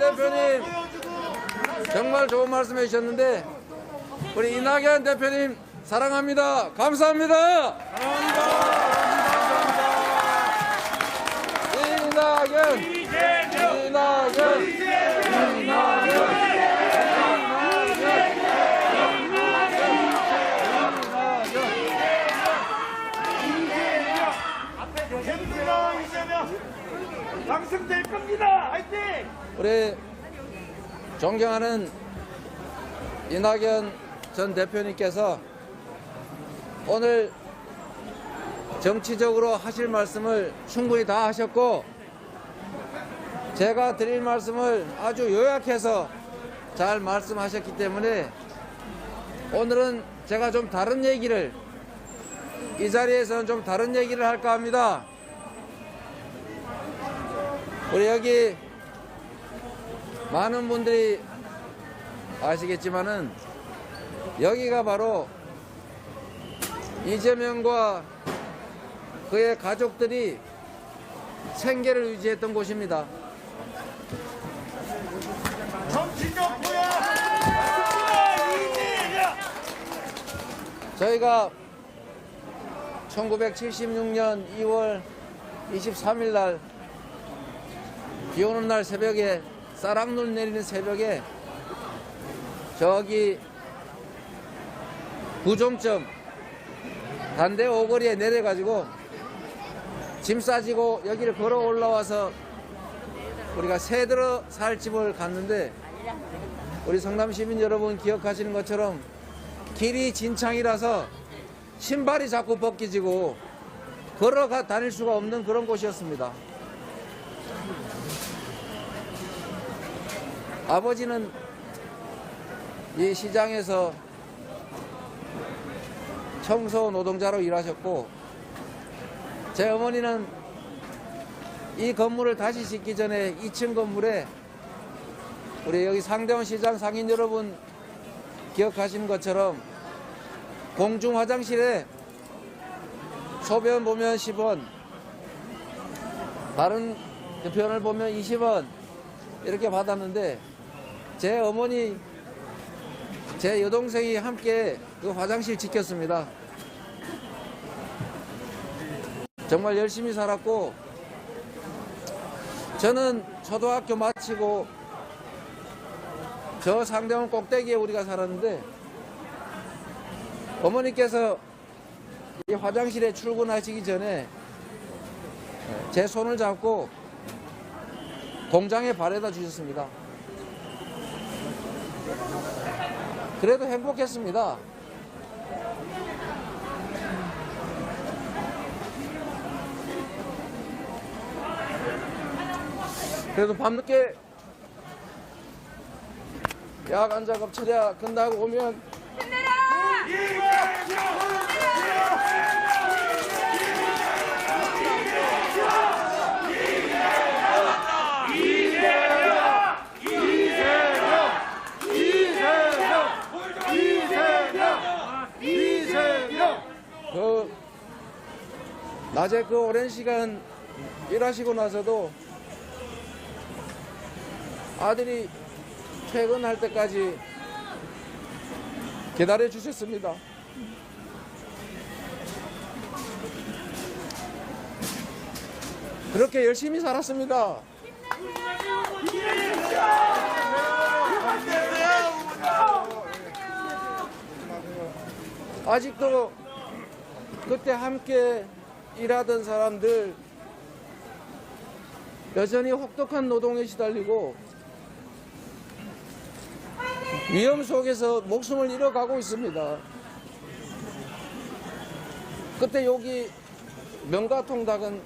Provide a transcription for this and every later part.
대표님 정말 좋은 말씀 해주셨는데 우리 이낙연 대표님 사랑합니다. 감사합니다. 이낙연, 이낙연, 이낙연. 이재명 당선될 겁니다. 화이팅! 우리 존경하는 이낙연 전 대표님께서 오늘 정치적으로 하실 말씀을 충분히 다 하셨고 제가 드릴 말씀을 아주 요약해서 잘 말씀하셨기 때문에 오늘은 제가 좀 다른 얘기를 이 자리에서는 좀 다른 얘기를 할까 합니다. 우리 여기 많은 분들이 아시겠지만은 여기가 바로 이재명과 그의 가족들이 생계를 유지했던 곳입니다. 저희가 1976년 2월 23일 날 비 오는 날 새벽에 싸락눈 내리는 새벽에 저기 구종점 단대 오거리에 내려가지고 짐 싸지고 여기를 걸어 올라와서 우리가 새들어 살 집을 갔는데 우리 성남 시민 여러분 기억하시는 것처럼 길이 진창이라서 신발이 자꾸 벗기지고 걸어가 다닐 수가 없는 그런 곳이었습니다. 아버지는 이 시장에서 청소 노동자로 일하셨고 제 어머니는 이 건물을 다시 짓기 전에 2층 건물에 우리 여기 상대원 시장 상인 여러분 기억하시는 것처럼 공중 화장실에 소변 보면 10원, 다른 그 변을 보면 20원 이렇게 받았는데 제 어머니, 제 여동생이 함께 그 화장실 지켰습니다. 정말 열심히 살았고 저는 초등학교 마치고 저 상대원 꼭대기에 우리가 살았는데 어머니께서 이 화장실에 출근하시기 전에 제 손을 잡고 공장에 바래다 주셨습니다. 그래도 행복했습니다. 그래도 밤늦게 야간 작업 처리가 끝나고 오면 그 낮에 그 오랜 시간 일하시고 나서도 아들이 퇴근할 때까지 기다려 주셨습니다. 그렇게 열심히 살았습니다. 아직도 그때 함께 일하던 사람들 여전히 혹독한 노동에 시달리고 위험 속에서 목숨을 잃어가고 있습니다. 그때 여기 명가통닭은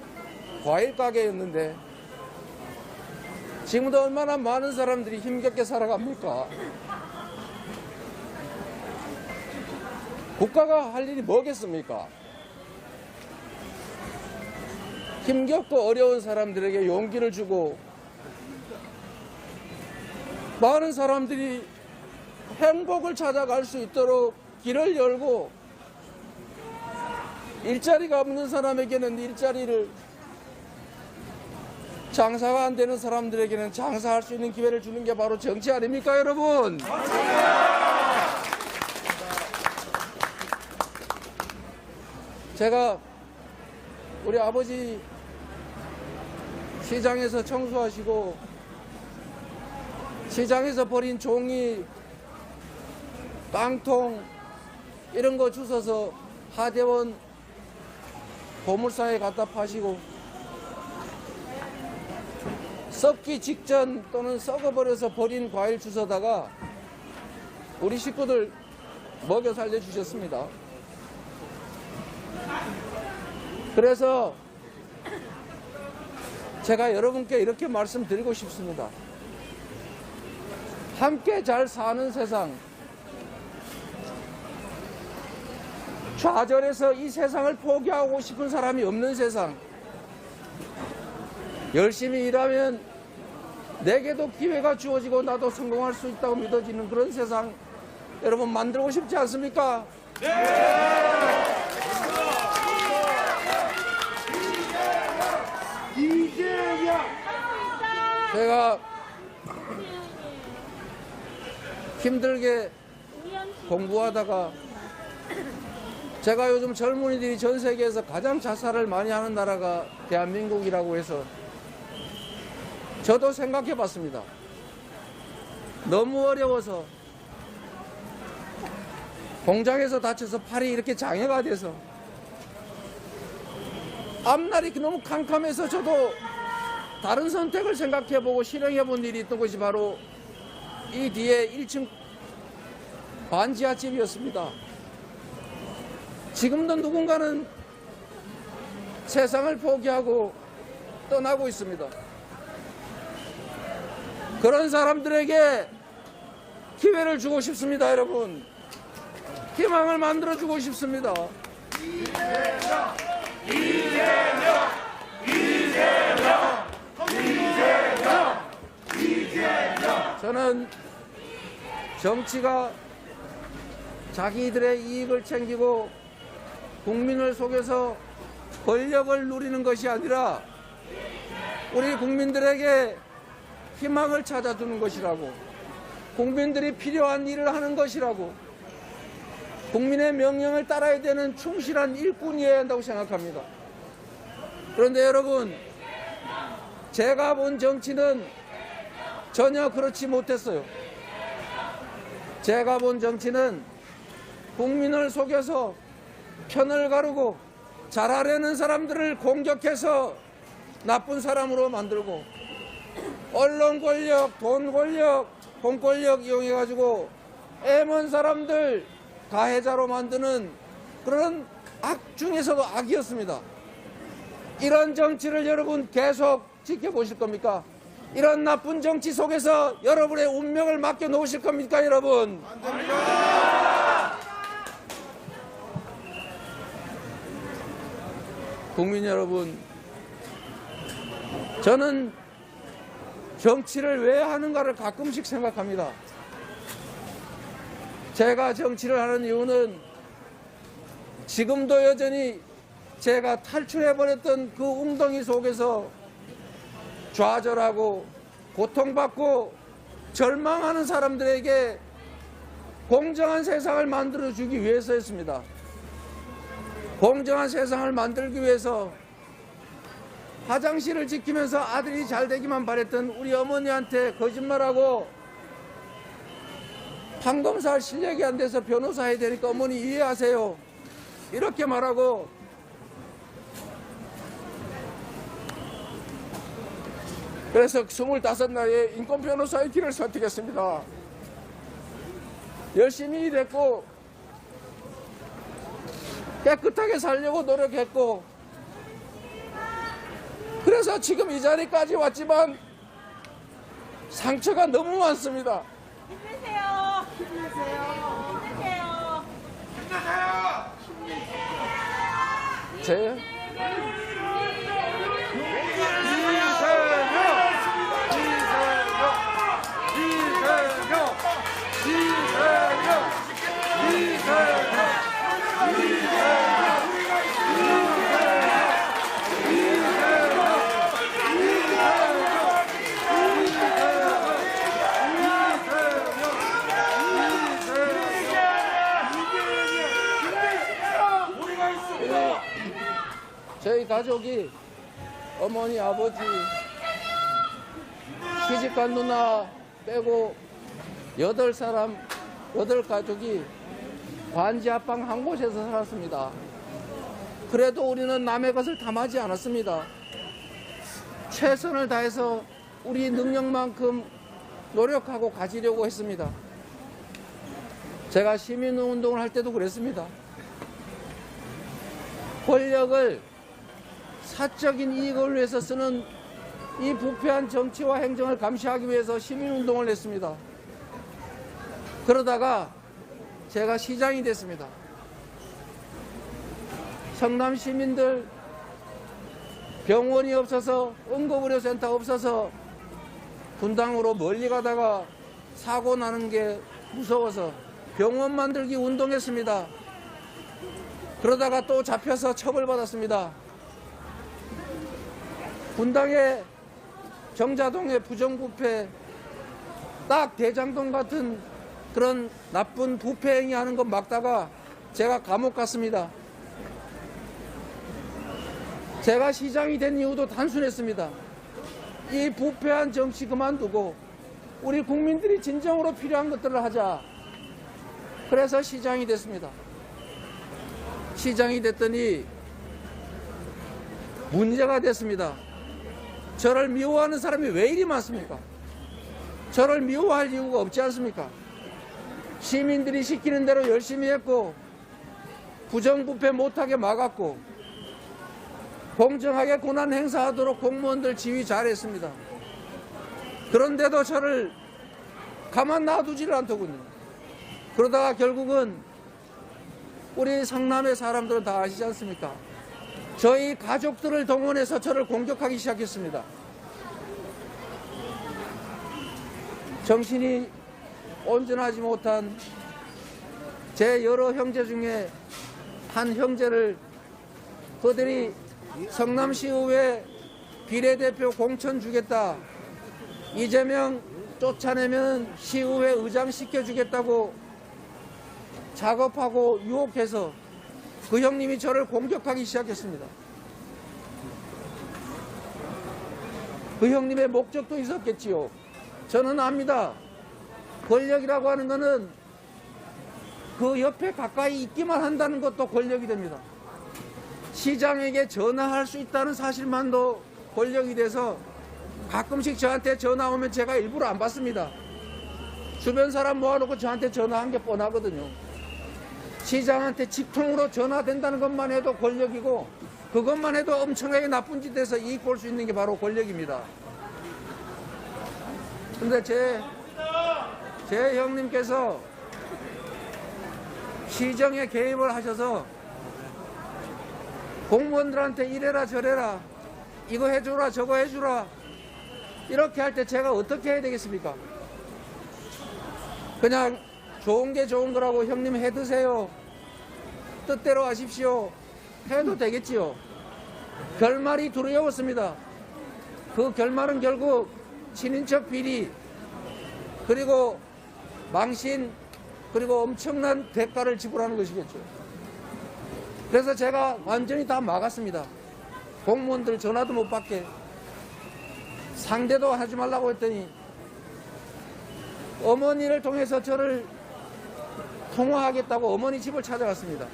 과일 가게였는데 지금도 얼마나 많은 사람들이 힘겹게 살아갑니까? 국가가 할 일이 뭐겠습니까? 힘겹고 어려운 사람들에게 용기를 주고 많은 사람들이 행복을 찾아갈 수 있도록 길을 열고 일자리가 없는 사람에게는 일자리를 장사가 안 되는 사람들에게는 장사할 수 있는 기회를 주는 게 바로 정치 아닙니까, 여러분? 제가 우리 아버지 시장에서 청소하시고 시장에서 버린 종이 깡통 이런 거 주워서 하대원 보물상에 갖다 파시고 썩기 직전 또는 썩어버려서 버린 과일 주워다가 우리 식구들 먹여 살려주셨습니다. 그래서 제가 여러분께 이렇게 말씀드리고 싶습니다. 함께 잘 사는 세상, 좌절해서 이 세상을 포기하고 싶은 사람이 없는 세상, 열심히 일하면 내게도 기회가 주어지고 나도 성공할 수 있다고 믿어지는 그런 세상 여러분 만들고 싶지 않습니까? 이재명 제가 힘들게 공부하다가 제가 요즘 젊은이들이 전 세계에서 가장 자살을 많이 하는 나라가 대한민국이라고 해서 저도 생각해 봤습니다. 너무 어려워서 공장에서 다쳐서 팔이 이렇게 장애가 돼서 앞날이 너무 캄캄해서 저도 다른 선택을 생각해 보고 실행해 본 일이 있던 것이 바로 이 뒤에 1층 반지하집이었습니다. 지금도 누군가는 세상을 포기하고 떠나고 있습니다. 그런 사람들에게 기회를 주고 싶습니다, 여러분. 희망을 만들어 주고 싶습니다. 저는 정치가 자기들의 이익을 챙기고 국민을 속여서 권력을 누리는 것이 아니라 우리 국민들에게 희망을 찾아주는 것이라고 국민들이 필요한 일을 하는 것이라고 국민의 명령을 따라야 되는 충실한 일꾼이어야 한다고 생각합니다. 그런데 여러분 제가 본 정치는 전혀 그렇지 못했어요. 제가 본 정치는 국민을 속여서 편을 가르고 잘하려는 사람들을 공격해서 나쁜 사람으로 만들고 언론 권력, 돈 권력, 공 권력 이용해가지고 애먼 사람들 가해자로 만드는 그런 악 중에서도 악이었습니다. 이런 정치를 여러분 계속 지켜보실 겁니까? 이런 나쁜 정치 속에서 여러분의 운명을 맡겨 놓으실 겁니까, 여러분? 국민 여러분, 저는 정치를 왜 하는가를 가끔씩 생각합니다. 제가 정치를 하는 이유는 지금도 여전히 제가 탈출해버렸던 그 웅덩이 속에서 좌절하고 고통받고 절망하는 사람들에게 공정한 세상을 만들어 주기 위해서였습니다. 공정한 세상을 만들기 위해서 화장실을 지키면서 아들이 잘 되기만 바랬던 우리 어머니한테 거짓말하고 판검사 실력이 안 돼서 변호사 해야 되니까 어머니 이해하세요. 이렇게 말하고 그래서 25나이에 인권 변호사의 길을 선택했습니다. 열심히 일했고 깨끗하게 살려고 노력했고 그래서 지금 이 자리까지 왔지만 상처가 너무 많습니다. 힘내세요. 힘내세요. 힘내세요. 제 이재명 어머니, 아버지, 시집간 누나 빼고 여덟 사람, 여덟 가족이 관지 앞방 한 곳에서 살았습니다. 그래도 우리는 남의 것을 탐하지 않았습니다. 최선을 다해서 우리 능력만큼 노력하고 가지려고 했습니다. 제가 시민운동을 할 때도 그랬습니다. 권력을 사적인 이익을 위해서 쓰는 이 부패한 정치와 행정을 감시하기 위해서 시민운동을 했습니다. 그러다가 제가 시장이 됐습니다. 성남 시민들 병원이 없어서 응급의료센터 없어서 분당으로 멀리 가다가 사고 나는 게 무서워서 병원 만들기 운동했습니다. 그러다가 또 잡혀서 처벌받았습니다. 분당의 정자동의 부정부패 딱 대장동 같은 그런 나쁜 부패 행위 하는 거 막다가 제가 감옥 갔습니다. 제가 시장이 된 이유도 단순했습니다. 이 부패한 정치 그만두고 우리 국민들이 진정으로 필요한 것들을 하자. 그래서 시장이 됐습니다. 시장이 됐더니 문제가 됐습니다. 저를 미워하는 사람이 왜 이리 많습니까? 저를 미워할 이유가 없지 않습니까? 시민들이 시키는 대로 열심히 했고 부정부패 못하게 막았고 공정하게 권한 행사하도록 공무원들 지휘 잘했습니다. 그런데도 저를 가만 놔두지를 않더군요. 그러다가 결국은 우리 성남의 사람들은 다 아시지 않습니까? 저희 가족들을 동원해서 저를 공격하기 시작했습니다. 정신이 온전하지 못한 제 여러 형제 중에 한 형제를 그들이 성남시의회 비례대표 공천 주겠다. 이재명 쫓아내면 시의회 의장 시켜주겠다고 작업하고 유혹해서 그 형님이 저를 공격하기 시작했습니다. 그 형님의 목적도 있었겠지요. 저는 압니다. 권력이라고 하는 것은 그 옆에 가까이 있기만 한다는 것도 권력이 됩니다. 시장에게 전화할 수 있다는 사실만도 권력이 돼서 가끔씩 저한테 전화 오면 제가 일부러 안 받습니다. 주변 사람 모아놓고 저한테 전화한 게 뻔하거든요. 시장한테 직통으로 전화된다는 것만 해도 권력이고 그것만 해도 엄청나게 나쁜 짓에서 이익 볼 수 있는 게 바로 권력입니다. 근데 제, 제 형님께서 시정에 개입을 하셔서 공무원들한테 이래라 저래라 이거 해주라 저거 해주라 이렇게 할 때 제가 어떻게 해야 되겠습니까? 그냥 좋은 게 좋은 거라고 형님 해 드세요. 뜻대로 하십시오. 해도 되겠지요. 결말이 두려웠습니다. 그 결말은 결국 친인척 비리 그리고 망신 그리고 엄청난 대가를 지불하는 것이겠죠. 그래서 제가 완전히 다 막았습니다. 공무원들 전화도 못 받게 상대도 하지 말라고 했더니 어머니를 통해서 저를 통화하겠다고 어머니 집을 찾아갔습니다.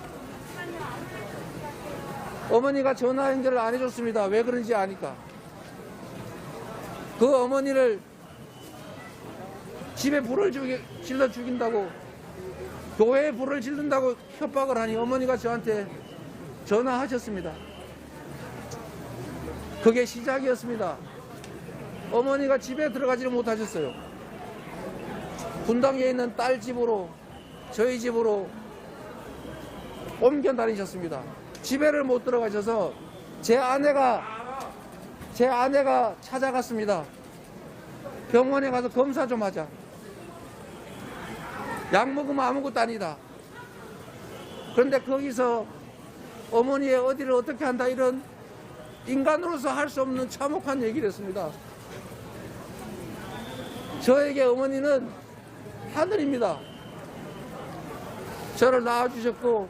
어머니가 전화 연결을 안 해줬습니다. 왜 그런지 아니까. 그 어머니를 집에 불을 죽이, 질러 죽인다고 교회에 불을 지른다고 협박을 하니 어머니가 저한테 전화하셨습니다. 그게 시작이었습니다. 어머니가 집에 들어가지를 못하셨어요. 분당에 있는 딸 집으로 저희 집으로 옮겨 다니셨습니다. 집에를 못 들어가셔서 제 아내가 제 아내가 찾아갔습니다. 병원에 가서 검사 좀 하자. 약 먹으면 아무것도 아니다. 그런데 거기서 어머니의 어디를 어떻게 한다 이런 인간으로서 할 수 없는 참혹한 얘기를 했습니다. 저에게 어머니는 하늘입니다. 저를 낳아주셨고,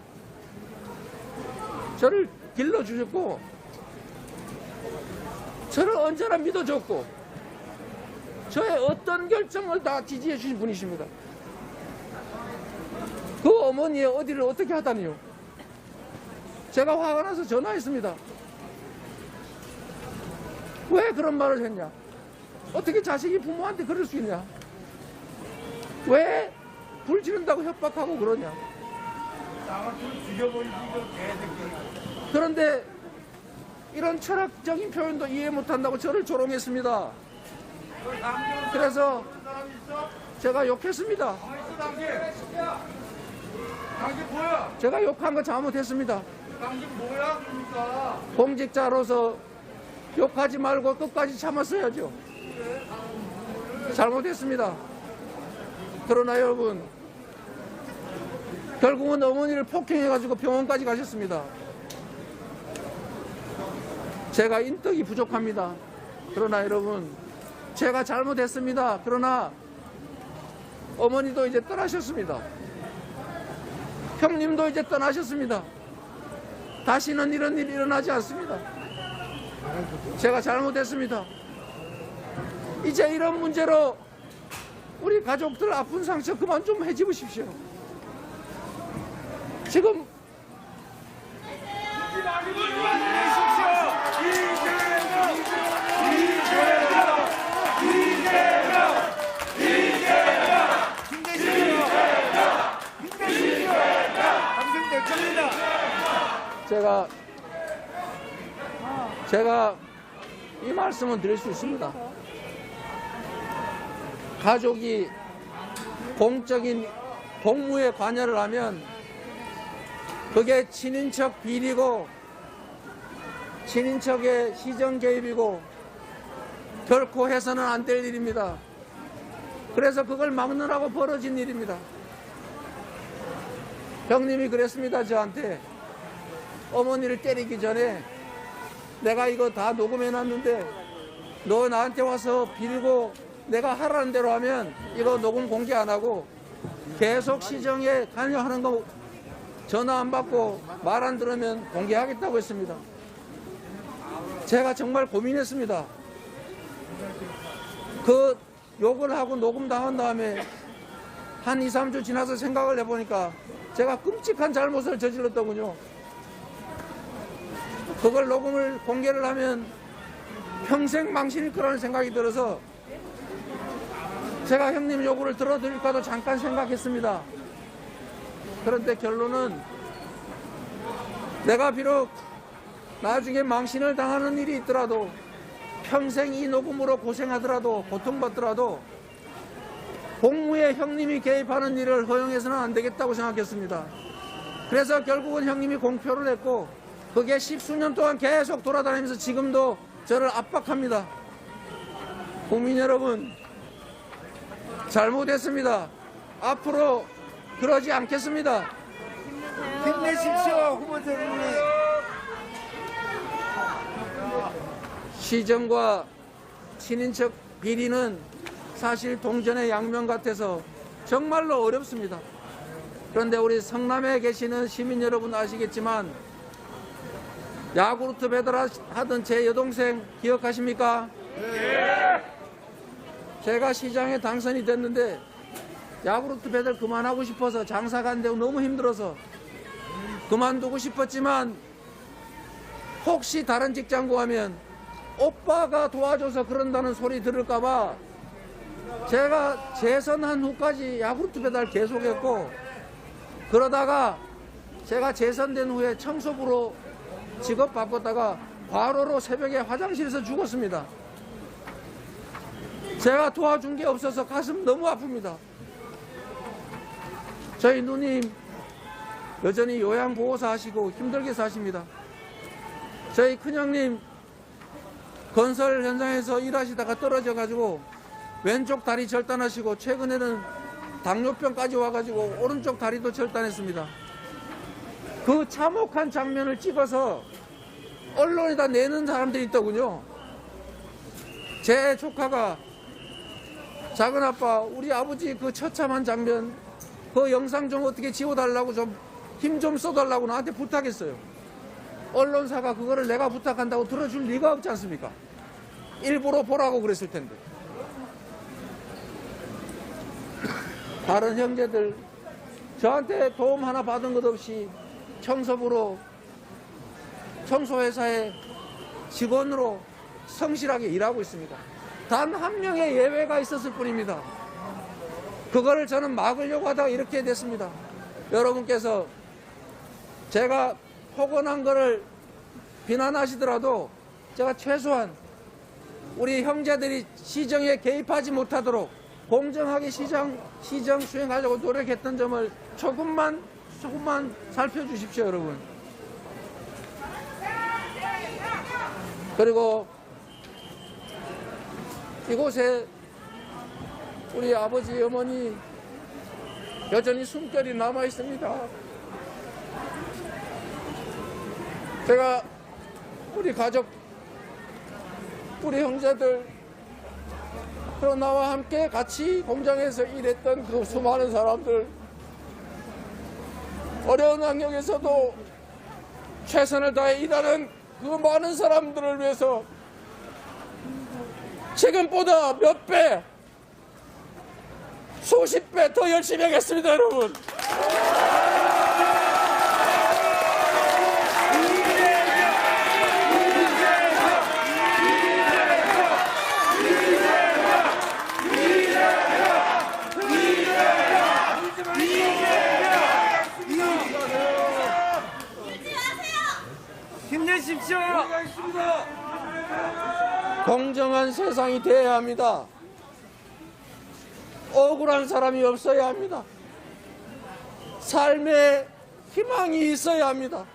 저를 길러주셨고, 저를 언제나 믿어줬고 저의 어떤 결정을 다 지지해 주신 분이십니다. 그 어머니의 어디를 어떻게 하다니요? 제가 화가 나서 전화했습니다. 왜 그런 말을 했냐? 어떻게 자식이 부모한테 그럴 수 있냐? 왜 불 지른다고 협박하고 그러냐? 그런데 이런 철학적인 표현도 이해 못한다고 저를 조롱했습니다. 그래서 제가 욕했습니다. 뭐야? 제가 욕한 거 잘못했습니다. 그러니까? 공직자로서 욕하지 말고 끝까지 참았어야죠. 잘못했습니다. 그러나 여러분, 결국은 어머니를 폭행해가지고 병원까지 가셨습니다. 제가 인덕이 부족합니다. 그러나 여러분, 제가 잘못했습니다. 그러나 어머니도 이제 떠나셨습니다. 형님도 이제 떠나셨습니다. 다시는 이런 일이 일어나지 않습니다. 제가 잘못했습니다. 이제 이런 문제로 우리 가족들 아픈 상처 그만 좀 해집으십시오. 지금. 제가 제가 이 말씀을 드릴 수 있습니다. 가족이 공적인 공무에 관여를 하면 그게 친인척 비리고 친인척의 시정 개입이고 결코 해서는 안 될 일입니다. 그래서 그걸 막느라고 벌어진 일입니다. 형님이 그랬습니다, 저한테. 어머니를 때리기 전에 내가 이거 다 녹음해 놨는데 너 나한테 와서 빌고 내가 하라는 대로 하면 이거 녹음 공개 안 하고 계속 시정에 관여하는 거 전화 안 받고 말 안 들으면 공개하겠다고 했습니다. 제가 정말 고민했습니다. 그 욕을 하고 녹음 당한 다음에 한 2, 3주 지나서 생각을 해보니까 제가 끔찍한 잘못을 저질렀더군요. 그걸 녹음을 공개를 하면 평생 망신일 거라는 생각이 들어서 제가 형님 요구를 들어드릴까도 잠깐 생각했습니다. 그런데 결론은 내가 비록 나중에 망신을 당하는 일이 있더라도 평생 이 녹음으로 고생하더라도 고통받더라도 공무에 형님이 개입하는 일을 허용해서는 안 되겠다고 생각했습니다. 그래서 결국은 형님이 공표를 했고 그게 십수년 동안 계속 돌아다니면서 지금도 저를 압박합니다. 국민 여러분 잘못했습니다. 앞으로 그러지 않겠습니다. 힘내십시오 후보자님. 시정과 친인척 비리는 사실 동전의 양면 같아서 정말로 어렵습니다. 그런데 우리 성남에 계시는 시민 여러분 아시겠지만 야구르트 배달하던 제 여동생 기억하십니까? 제가 시장에 당선이 됐는데 야구르트 배달 그만하고 싶어서 장사가 안 되고 너무 힘들어서 그만두고 싶었지만 혹시 다른 직장 구하면 오빠가 도와줘서 그런다는 소리 들을까봐 제가 재선한 후까지 야구르트 배달 계속했고 그러다가 제가 재선된 후에 청소부로 직업 바꿨다가 과로로 새벽에 화장실에서 죽었습니다. 제가 도와준 게 없어서 가슴 너무 아픕니다. 저희 누님 여전히 요양보호사 하시고 힘들게 사십니다. 저희 큰형님 건설 현장에서 일하시다가 떨어져 가지고 왼쪽 다리 절단하시고 최근에는 당뇨병까지 와가지고 오른쪽 다리도 절단했습니다. 그 참혹한 장면을 찍어서 언론에다 내는 사람들이 있더군요. 제 조카가 작은 아빠 우리 아버지 그 처참한 장면 그 영상 좀 어떻게 지워달라고 좀힘좀 써달라고 나한테 부탁했어요. 언론사가 그거를 내가 부탁한다고 들어줄 리가 없지 않습니까? 일부러 보라고 그랬을 텐데. 다른 형제들 저한테 도움 하나 받은 것 없이 청소부로 청소회사의 직원으로 성실하게 일하고 있습니다. 단 한 명의 예외가 있었을 뿐입니다. 그거를 저는 막으려고 하다가 이렇게 됐습니다. 여러분께서 제가 포건한 거를 비난하시더라도 제가 최소한 우리 형제들이 시정에 개입하지 못하도록 공정하게 시정, 시정 수행하려고 노력했던 점을 조금만, 조금만 살펴주십시오, 여러분. 그리고 이곳에 우리 아버지, 어머니 여전히 숨결이 남아 있습니다. 제가 우리 가족, 우리 형제들, 그리고 나와 함께 같이 공장에서 일했던 그 수많은 사람들, 어려운 환경에서도 최선을 다해 일하는 그 많은 사람들을 위해서 지금보다 몇 배, 수십 배 더 열심히 하겠습니다, 여러분. 힘내십시오. 공정한 세상이 돼야 합니다. 억울한 사람이 없어야 합니다. 삶에 희망이 있어야 합니다.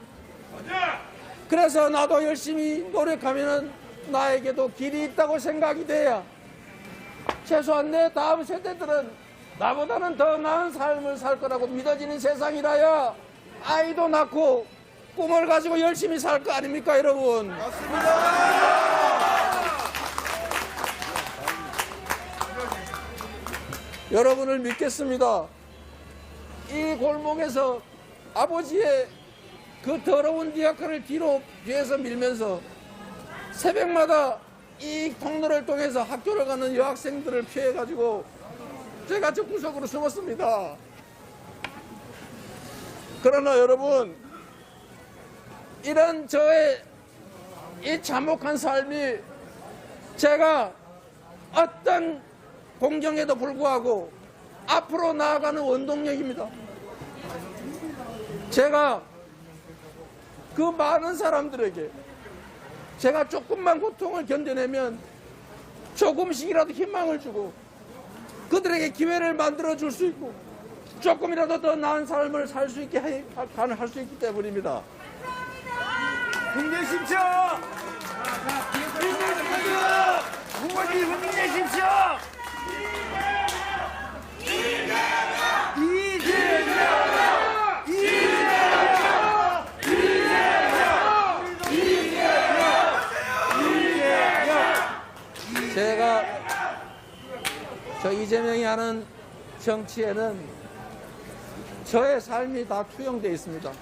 그래서 나도 열심히 노력하면 나에게도 길이 있다고 생각이 돼야 최소한 내 다음 세대들은 나보다는 더 나은 삶을 살 거라고 믿어지는 세상이라야 아이도 낳고 꿈을 가지고 열심히 살 거 아닙니까 여러분 여러분을 믿겠습니다. 이 골목에서 아버지의 그 더러운 디아크를 뒤로 뒤에서 밀면서 새벽마다 이 통로를 통해서 학교를 가는 여학생들을 피해가지고 제가 저 구석으로 숨었습니다. 그러나 여러분, 이런 저의 이 참혹한 삶이 제가 어떤 공경에도 불구하고 앞으로 나아가는 원동력입니다. 제가 그 많은 사람들에게 제가 조금만 고통을 견뎌내면 조금씩이라도 희망을 주고 그들에게 기회를 만들어 줄 수 있고 조금이라도 더 나은 삶을 살 수 있게 해- 할수 있기 때문입니다. 힘내십시오. 힘내십시오. 부모님 힘내십시오. 이재명! 이재명! 제가 저 이재명이 하는 정치에는 저의 삶이 다 투영되어 있습니다.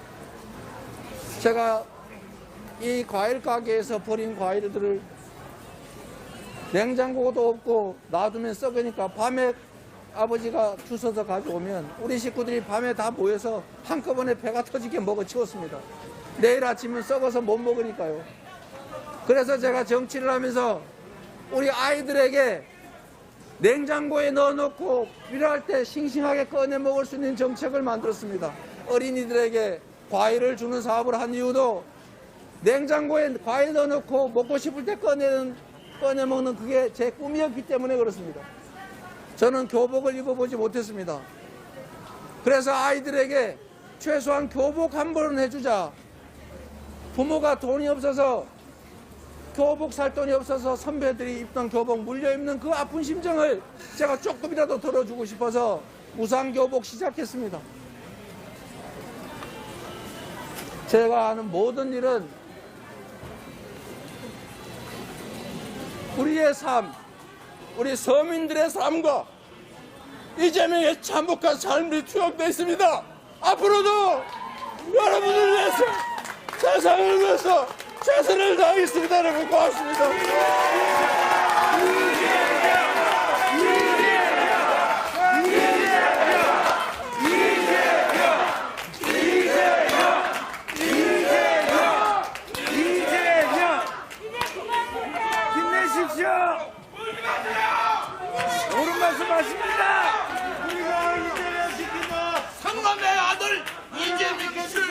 제가 이 과일 가게에서 버린 과일들을 냉장고도 없고 놔두면 썩으니까 밤에 아버지가 주워서 가져오면 우리 식구들이 밤에 다 모여서 한꺼번에 배가 터지게 먹어 치웠습니다. 내일 아침은 썩어서 못 먹으니까요. 그래서 제가 정치를 하면서 우리 아이들에게 냉장고에 넣어놓고 필요할 때 싱싱하게 꺼내 먹을 수 있는 정책을 만들었습니다. 어린이들에게 과일을 주는 사업을 한 이유도 냉장고에 과일 넣어놓고 먹고 싶을 때 꺼내는, 꺼내 먹는 그게 제 꿈이었기 때문에 그렇습니다. 저는 교복을 입어보지 못했습니다. 그래서 아이들에게 최소한 교복 한 벌은 해주자. 부모가 돈이 없어서 교복 살 돈이 없어서 선배들이 입던 교복 물려 입는 그 아픈 심정을 제가 조금이라도 덜어주고 싶어서 무상 교복 시작했습니다. 제가 하는 모든 일은 우리의 삶, 우리 서민들의 삶과 이재명의 참혹한 삶이 투영되어 있습니다. 앞으로도 여러분을 위해서 세상을 위해서 최선을 다하겠습니다. 여러분 고맙습니다. 힘내십시오. 옳은 말씀 하십니다. 우리가 이재명 지킨다. 성남의 아들 이재명 씨를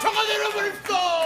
청와대로 보십시오.